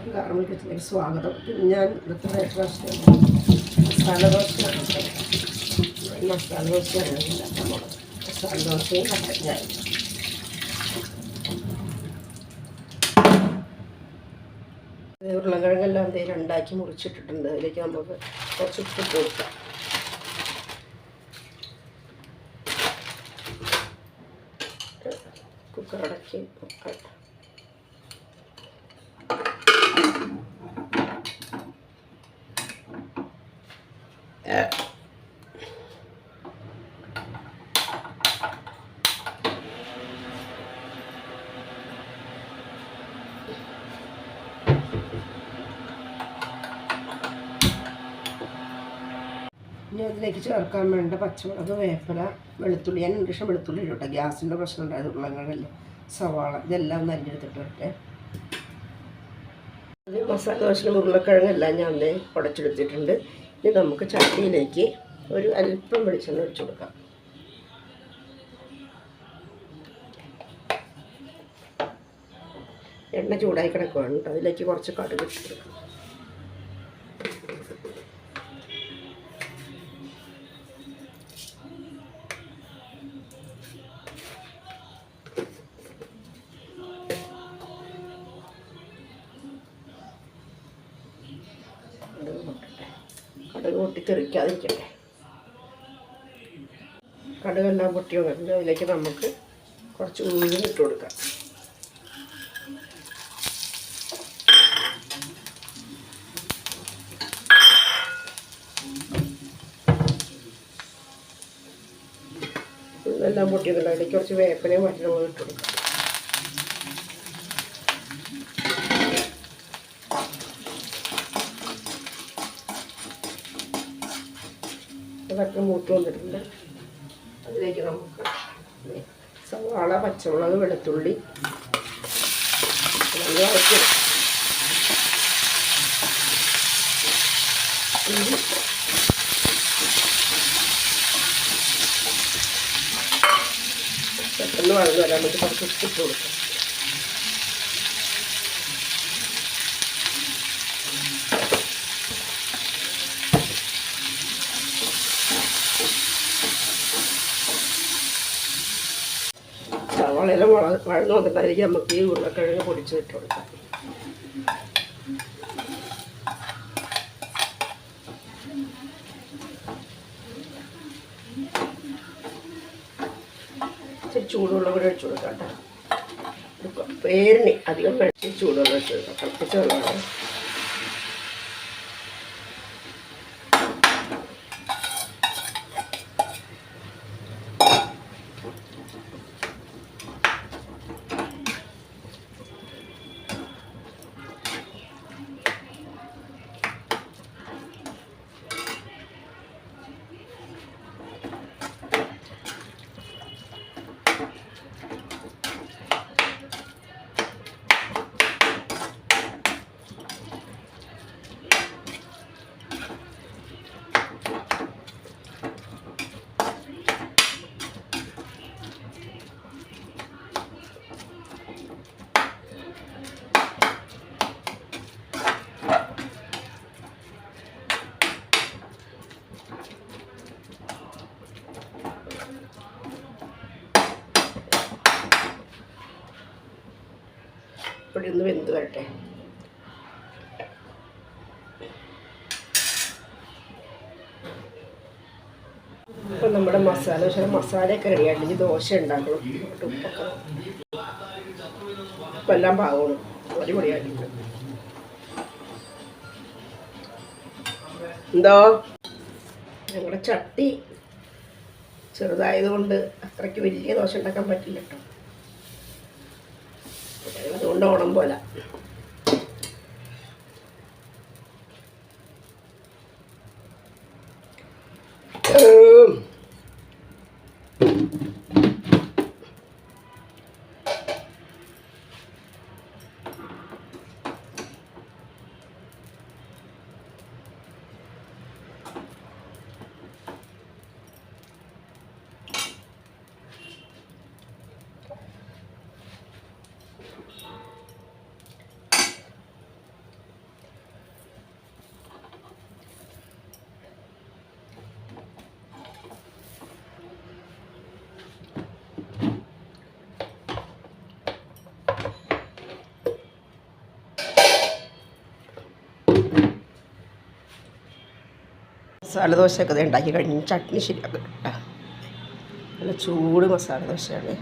എല്ലാവർക്കും കാർമൽ കിച്ചണിലേക്ക് സ്വാഗതം. പിന്നെ ഞാൻ ഇന്നത്തെ ബ്രേക്ക്ഫാസ്റ്റ് മസാല ദോശയാണ്. മസാല ദോശയാണ് മസാല ദോശയും കട്ടഞ്ഞായി ഉരുളക്കിഴങ്ങെല്ലാം ദേ രണ്ടാക്കി മുറിച്ചിട്ടിട്ടുണ്ട്. അതിലേക്ക് നമുക്ക് കുറച്ച് ഉപ്പ് കൊടുക്കാം. കുക്കർ അടക്കി. ഇനി അതിലേക്ക് ചേർക്കാൻ വേണ്ട പച്ചമുളക് വേപ്പില വെളുത്തുള്ളി. ഞാൻ ഇൻഡക്ഷൻ വെളുത്തുള്ളി ഇട്ടോ ഗ്യാസിന്റെ പ്രശ്നം ഉണ്ടായത് ഉരുളങ്കിഴങ്ങല്ല സവാള ഇതെല്ലാം ഒന്ന് അരിഞ്ഞെടുത്തിട്ട് വരട്ടെ. മസാല ദോശ ഉരുളക്കിഴങ്ങെല്ലാം ഞാൻ ദേ ഉടച്ചെടുത്തിട്ടുണ്ട്. ഇനി നമുക്ക് ചട്ടിയിലേക്ക് ഒരു അല്പം വെളിച്ചെണ്ണ ഒഴിച്ചു കൊടുക്കാം. എണ്ണ ചൂടായി കിടക്കുവാണ് കേട്ടോ. അതിലേക്ക് കുറച്ച് കടുക് ഇട്ട് കൊടുക്കാം. കടുക് പൊട്ടിത്തെറിക്കാതിരിക്കട്ടെ. കടുകെല്ലാം പൊട്ടി വന്നിട്ടുണ്ട് അതിലേക്ക് നമുക്ക് കുറച്ച് ഉഴുന്നിട്ട് കൊടുക്കാം. ഉഴുന്നെല്ലാം പൊട്ടിയതുണ്ട് അതിലേക്ക് കുറച്ച് വേപ്പനയും വറ്റലും ഇട്ട് കൊടുക്കാം. അതൊക്കെ മൂത്ത് വന്നിട്ടുണ്ട്. അതിലേക്ക് നമുക്ക് സവാള പച്ചമുളക് വെളുത്തുള്ളി പെട്ടെന്ന് വളർന്നു വരാൻ വേണ്ടി കുറച്ച് ഉപ്പിട്ട് കൊടുക്കാം. സവാളയെല്ലാം മുളക് വഴന്നു വന്നിട്ടായിരിക്കും നമുക്ക് ഈ ഉരുളക്കിഴങ്ങ് പൊടിച്ച് ഇട്ട് കൊടുക്കാം. ഇച്ചിരി ചൂടുവെള്ളം ഒഴിച്ചു കൊടുക്കാം കേട്ടോ. പേരിന് അധികം വെച്ച് ചൂടുവെള്ളം ഒഴിച്ചു കൊടുക്കാം. തിളപ്പിച്ച ഇവിടെ ഒന്ന് വെന്ത് വരട്ടെ. ഇപ്പം നമ്മുടെ മസാല പക്ഷേ മസാലയൊക്കെ റെഡിയായിട്ട് ദോശ ഉണ്ടാക്കണം. ഉപ്പൊക്കെ. ഇപ്പം എല്ലാം പാകണം അടിപൊളിയായിട്ടുണ്ട് എന്തോ? ഞങ്ങളുടെ ചട്ടി ചെറുതായതുകൊണ്ട് അത്രയ്ക്ക് വലിയ ദോശ ഉണ്ടാക്കാൻ പറ്റില്ല കേട്ടോ. ഉണ്ട ഓണം പോലെ മസാല ദോശയൊക്കെ ഉണ്ടാക്കി കഴിഞ്ഞ്. ചട്നി ശരിയാക്കും കേട്ടോ നല്ല ചൂട് മസാല ദോശയാണ്